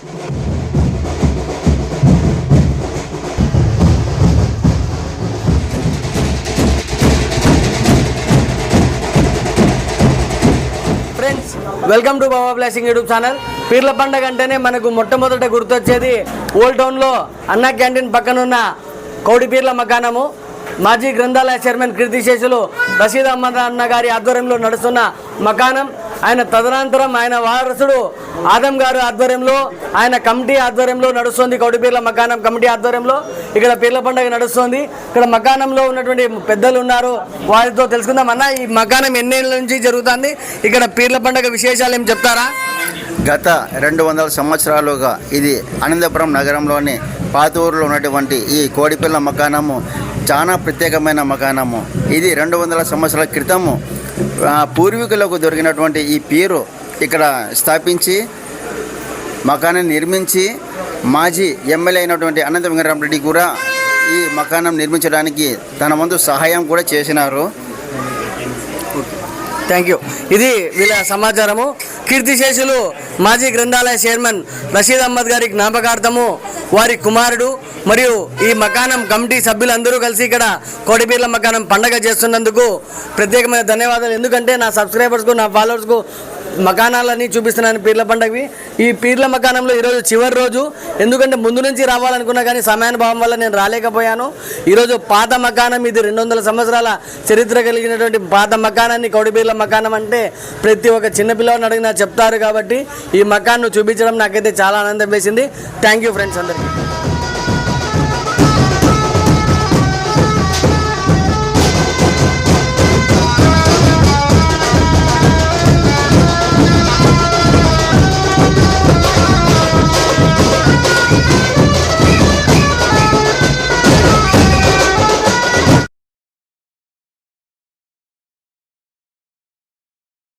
Friends welcome to Baba blessing YouTube channel పీర్ల పండగ అంటేనే మనకు మొట్టమొదట గుర్తొచ్చేది ఓల్డ్ టౌన్లో అన్నా క్యాంటీన్ పక్కనున్న కౌడి పీర్ల మకానము. మాజీ గ్రంథాలయ చైర్మన్ కీర్తిశేషులు రషీద్ అహ్మద్ అన్న గారి ఆధ్వర్యంలో నడుస్తున్న మకానం. ఆయన తదనంతరం ఆయన వారసుడు ఆదం గారు ఆధ్వర్యంలో ఆయన కమిటీ ఆధ్వర్యంలో నడుస్తుంది. కౌడిపీర్ల మకానం కమిటీ ఆధ్వర్యంలో ఇక్కడ పీర్ల పండుగ నడుస్తుంది. ఇక్కడ మకానంలో ఉన్నటువంటి పెద్దలు ఉన్నారు. వారితో తెలుసుకుందాం. అన్న ఈ మకానం ఎన్నేళ్ళ నుంచి జరుగుతుంది? ఇక్కడ పీర్ల పండుగ విశేషాలు ఏం చెప్తారా? గత రెండు వందల సంవత్సరాలుగా ఇది అనంతపురం నగరంలోని పాత ఊరులో ఉన్నటువంటి ఈ కోడిపిల్ల మకానము చాలా ప్రత్యేకమైన మకానము. ఇది రెండు వందల సంవత్సరాల క్రితము పూర్వీకులకు దొరికినటువంటి ఈ పీరు ఇక్కడ స్థాపించి మకానాన్ని నిర్మించి మాజీ ఎమ్మెల్యే అయినటువంటి అనంత వెంకటరామరెడ్డి కూడా ఈ మకానం నిర్మించడానికి తన వంతు సహాయం కూడా చేసినారు. థ్యాంక్ యూ ఇది వీళ్ళ సమాచారము. కీర్తిశేషులు మాజీ గ్రంథాలయ చైర్మన్ రషీద్ అహ్మద్ గారి జ్ఞాపకార్థము. వారి కుమారుడు మరియు ఈ మకానం కమిటీ సభ్యులందరూ కలిసి ఇక్కడ కోడిపీర్ల మకానం పండగ చేస్తున్నందుకు ప్రత్యేకమైన ధన్యవాదాలు. ఎందుకంటే నా సబ్స్క్రైబర్స్కు నా ఫాలోవర్స్కు మకానాలన్నీ చూపిస్తున్నాను పీర్ల పండగవి. ఈ పీర్ల మకానంలో ఈరోజు చివరి రోజు. ఎందుకంటే ముందు నుంచి రావాలనుకున్నా కానీ సమయానుభావం వల్ల నేను రాలేకపోయాను. ఈరోజు పాత మకానం ఇది రెండు వందల సంవత్సరాల చరిత్ర కలిగినటువంటి పాత మకానాన్ని కౌడిపీర్ల మకానం అంటే ప్రతి ఒక్క చిన్నపిల్లవాడిని అడిగినా చెప్తారు కాబట్టి ఈ మకాన్ను చూపించడం నాకైతే చాలా ఆనందం వేసింది. థ్యాంక్ యూ ఫ్రెండ్స్ అందరికీ. Thank you.